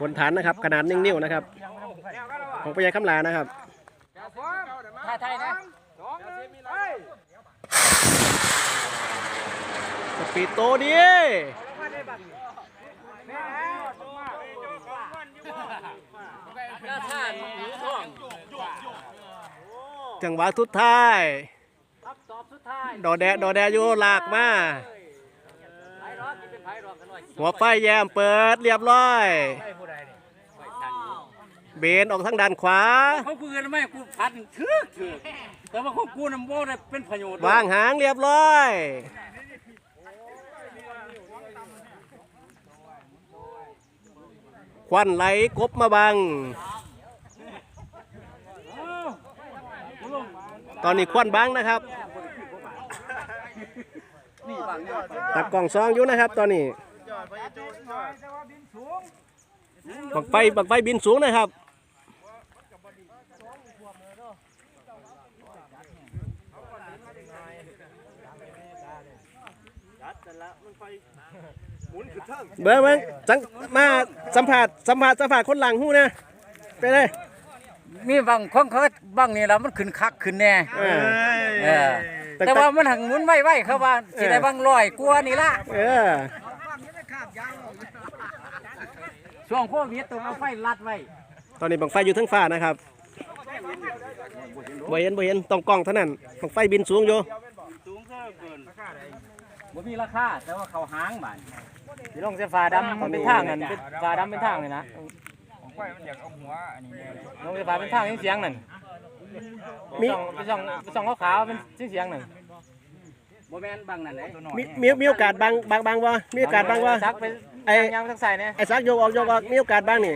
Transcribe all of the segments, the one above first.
บนฐานนะครับ ขนาดหนึ่งนิ้วนะครับ ของพญาคำลานะครับท่าไทยนะสปีดโตดีท่าท่าหนูท่องจังหวะสุดท้ายครับตอบสุดท้ายดอแดะดอแดะอยู่ลากมา หน่อยหัวไฟแยมเปิดเรียบร้อยไผ่ผู้ใดนี่ไผ่ทางนี้เบนออกทางด้านขวา เขาคุยกันไม่กูพัดถือถือแต่ว่าของกูน่ะบ่ได้เป็นประโยชน์วางหางเรียบร้อย ควันไหลกบมาบัง ตอนนี้ควันบังนะครับ นี่บางเนี่ยตักกล่องซองอยู่นะครับ ตอนนี้บังไฟบังไฟบินสูงนะครับเบิ่งเบิ่งสังมาสัมผัสสัมผัสสัมผัสคนหลังหู้นะไปเลยมีบางของเขาบางนี่แล้วมันขึ้นคักขึ้นแน่เออเออ แต่ว่ามันหังหมุนไว้ไว้เขาว่าสิได้บางร้อยกว่านี่ละเออช่วงโควิดตัวเอาไฟลัดไว้ตอนนี้บังไฟอยู่ทั้งฟ้านะครับบ่เห็นบ่เห็นต้องกล้องเท่านั้นบังไฟบินสูงอยู่บ่มีราคาแต่ว่าเขาหางบาดสิลงเสฟ้าดำมันเป็นทางนั่นเป็นฟ้าดำเป็นทางเลยนะของไฟมันอยากเอาหัวอันนี้เนี่ยลงเสฟ้าเป็นทางเสียงนั่น มีเป็นช่องเป็นช่องขาวๆเป็นเสียงนั่นบ่แม่นบางนั่นเด้ตัวหน่อยมีมีมีโอกาสบางบางบางวะมีโอกาสบางวะซักไปไอ้ยังทักใส่เนี่ยไอ้ซักโยกออกโยกออกมีโอกาสบ้างนี่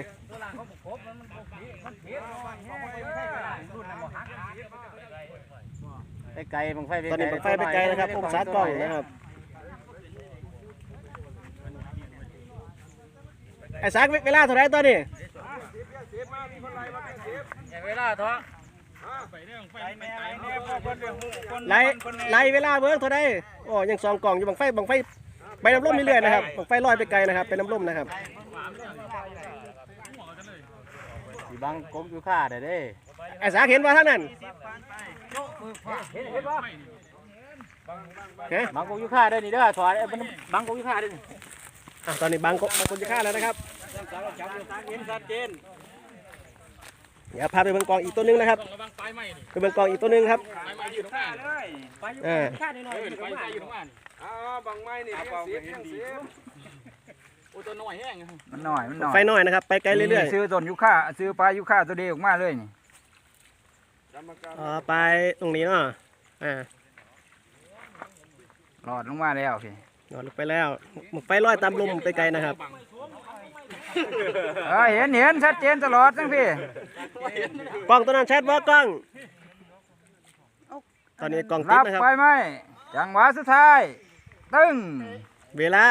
ไปไกลบังไฟไปตอนนี้บังไฟไปไกลนะครับองศากล้องนะครับไอ้ซักเวลาเท่าไหรตอนนี้เวลาท้อ ไล่ไล่เวลาเบิ้งเท่าไหรโอ้ยังสองกล่องอยู่บังไฟบังไฟไปน้ำร่มเรื่อยๆนะครับบังไฟลอยไปไกลนะครับเป็นน้ำร่มนะครับสิบังกบอยู่ค่าได้เด้ไอ้ซักเห็นว่าท่านนั้นฮะบังกบอยู่ค่าได้นี่เด้อถอดไอ้บังกบอยู่ค่าได้นี่ตอนนี้บางคนบางคนจะฆ่าแล้วนะครับ เห็นชัดเจนเดี๋ยวพาไปเบิ่งกองอีกตัวหนึงนะครับไปเบิ่งกองอีกตัวหนึงครับไปอยู่เออค่านิดหน่อยอยู่ข้างหน้าอยู่อ้าวบางไม้นี่เสียบยังเสียบโอ้ตัวน้อยแห้งมันหน่อยมันหน่อยไฟน้อยนะครับไปไกลเรื่อยซื้อต้นยูค่าซื้อปลายูค่าตัวเดียวออกมาเลยนี่ๆอ๋อไปตรงนี้เนาะอ่าหลอดลงมาแล้วพี่นอนลงไปแล้วหมึกไฟลอยตามลมไปไกลนะครับ เออเห็นเห็นชัดเจนตลอดทั้งพี่ กล้องตัวนั้นชัดว่ากล้อง ตอนนี้กล้องติดรับนะครับ ไปไหมจังหวะสุดท้าย ตึ้งเวลา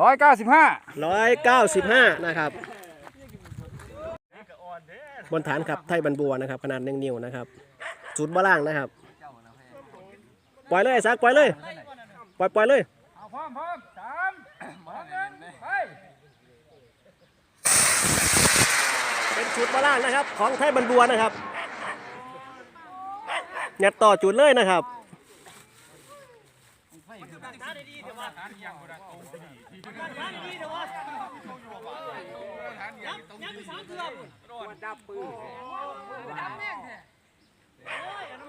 ร้อยเก้าสิบห้า195 นะครับ บนฐานครับไทยบันบัวนะครับ ขนาดหนึ่งนิ้วนะครับจุดบ่ล่างนะครับ ปล่อยเลยไอ้ซักปล่อยเลย ปล่อยปล่อยเลย พร้อมพร้อมสามสองหนึ่งไป เป็น จุดบ่ล่างนะครับ ของไทยบันบัวนะครับยัดต่อจุดเลยนะครับ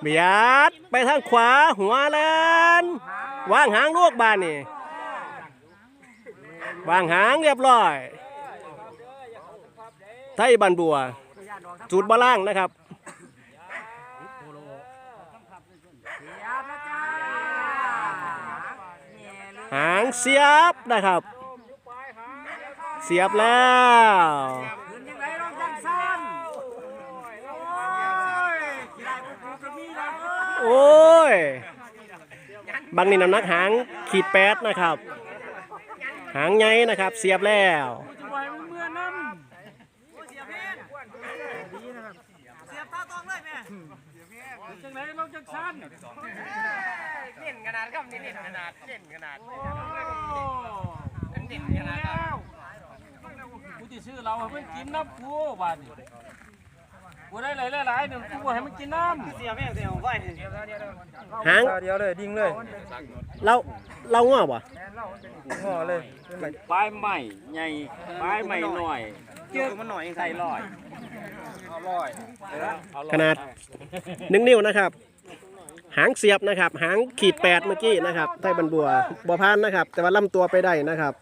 เบียดไปทางขวาหัวแลนวางหางลวกบานนี่วางหางเรียบร้อย ไทยบันบัว จุดบาล่างนะครับหางเสียบนะครับ เสียบแล้วโอ้ยบางนี่น้ำหนักหางขีดแปดนะครับ หางไงนะครับ เสียบแล้ว จังไหนลงจังสั้นเน้นขนาดครับเน้นขนาดเน้นขนาดเน้นขนาดกูซื้อเราให้มันกินน้ำกูบาดนี้กูได้หลายหลายๆหนึ่งกูบ่ให้มันกินน้ำเสียแม่งเสียไฟหางเดียวเลยดิ่งเลย เราเราง้อบ่งอเลยปลายใหม่ใหญ่ปลายใหม่หน่อยเจือมันหน่อยเองใส่ลอย ขนาดหนึ่งนิ้วนะครับ หางเสียบนะครับ หางขีดแปดเมื่อกี้นะครับไทยบันบัวบัวพานนะครับ แต่ว่าลำตัวไปได้นะครับ